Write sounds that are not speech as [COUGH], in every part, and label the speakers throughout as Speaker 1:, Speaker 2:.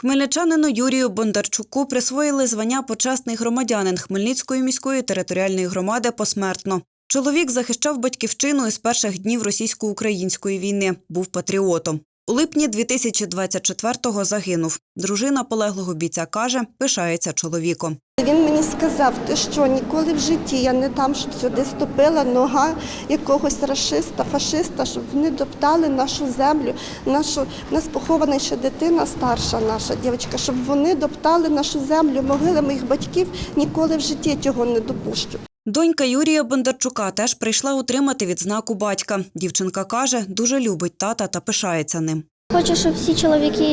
Speaker 1: Хмельничанину Юрію Бондарчуку присвоїли звання почесний громадянин Хмельницької міської територіальної громади посмертно. Чоловік захищав батьківщину із перших днів російсько-української війни, був патріотом. У липні 2024-го загинув. Дружина полеглого бійця каже, пишається чоловіком.
Speaker 2: Він мені сказав, ти що ніколи в житті я не дам, щоб сюди ступила нога якогось расиста, фашиста, щоб вони доптали нашу землю, нашу нас похована ще дитина старша, наша дівчинка, щоб вони доптали нашу землю, могили моїх батьків. Ніколи в житті цього не допущу.
Speaker 1: Донька Юрія Бондарчука теж прийшла отримати відзнаку батька. Дівчинка каже, дуже любить тата та пишається ним.
Speaker 3: Хочу, щоб всі чоловіки,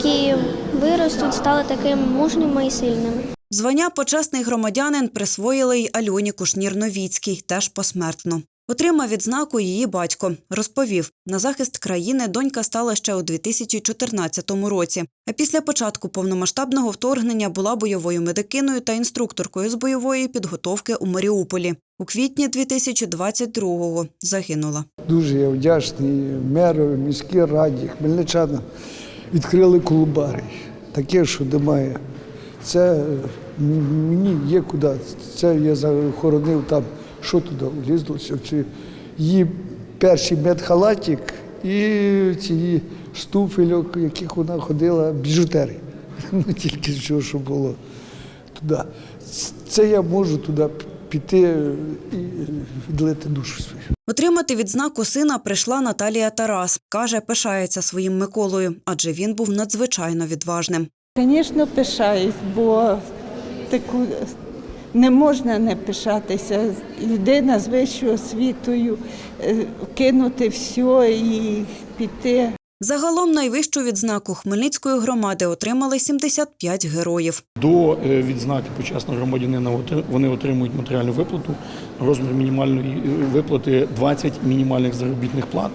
Speaker 3: які виростуть, стали такими мужніми і сильними.
Speaker 1: Звання почесний громадянин присвоїли й Альоні Кушнір-Новіцькій, теж посмертно. Отримав відзнаку її батько. Розповів, на захист країни донька стала ще у 2014 році. А після початку повномасштабного вторгнення була бойовою медикиною та інструкторкою з бойової підготовки у Маріуполі. У квітні 2022-го загинула.
Speaker 4: Дуже я вдячний меру, міській раді, хмельничанам. Відкрили клубари, таке, що немає. Це мені є куди. Це я захоронив там, що туди влізлося. Чи її перший медхалатик і ці стуфельок, яких вона ходила, біжутерії. [LAUGHS] Ну, тільки що, що було туди. Це я можу туди піти і відлити душу свою.
Speaker 1: Отримати відзнаку сина прийшла Наталія Тарас. Каже, пишається своїм Миколою, адже він був надзвичайно відважним.
Speaker 5: Звісно, пишаюсь, бо таку не можна не пишатися. Людина з вищою освітою, е, кинути все і піти.
Speaker 1: Загалом найвищу відзнаку Хмельницької громади отримали 75 героїв.
Speaker 6: До е, відзнаки почесного громадянина вони отримують матеріальну виплату, розмір мінімальної е, виплати 20 мінімальних заробітних плат.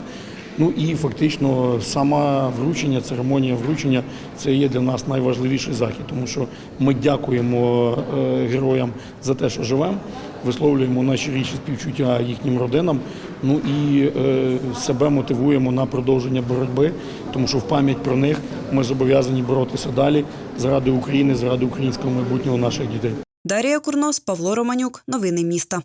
Speaker 6: Ну і фактично сама вручення, церемонія вручення це є для нас найважливіший захід, тому що ми дякуємо е, героям за те, що живемо, висловлюємо найщиріші співчуття їхнім родинам. Ну і е, себе мотивуємо на продовження боротьби, тому що в пам'ять про них ми зобов'язані боротися далі заради України, заради українського майбутнього наших дітей.
Speaker 1: Дарія Курнос, Павло Романюк. Новини міста.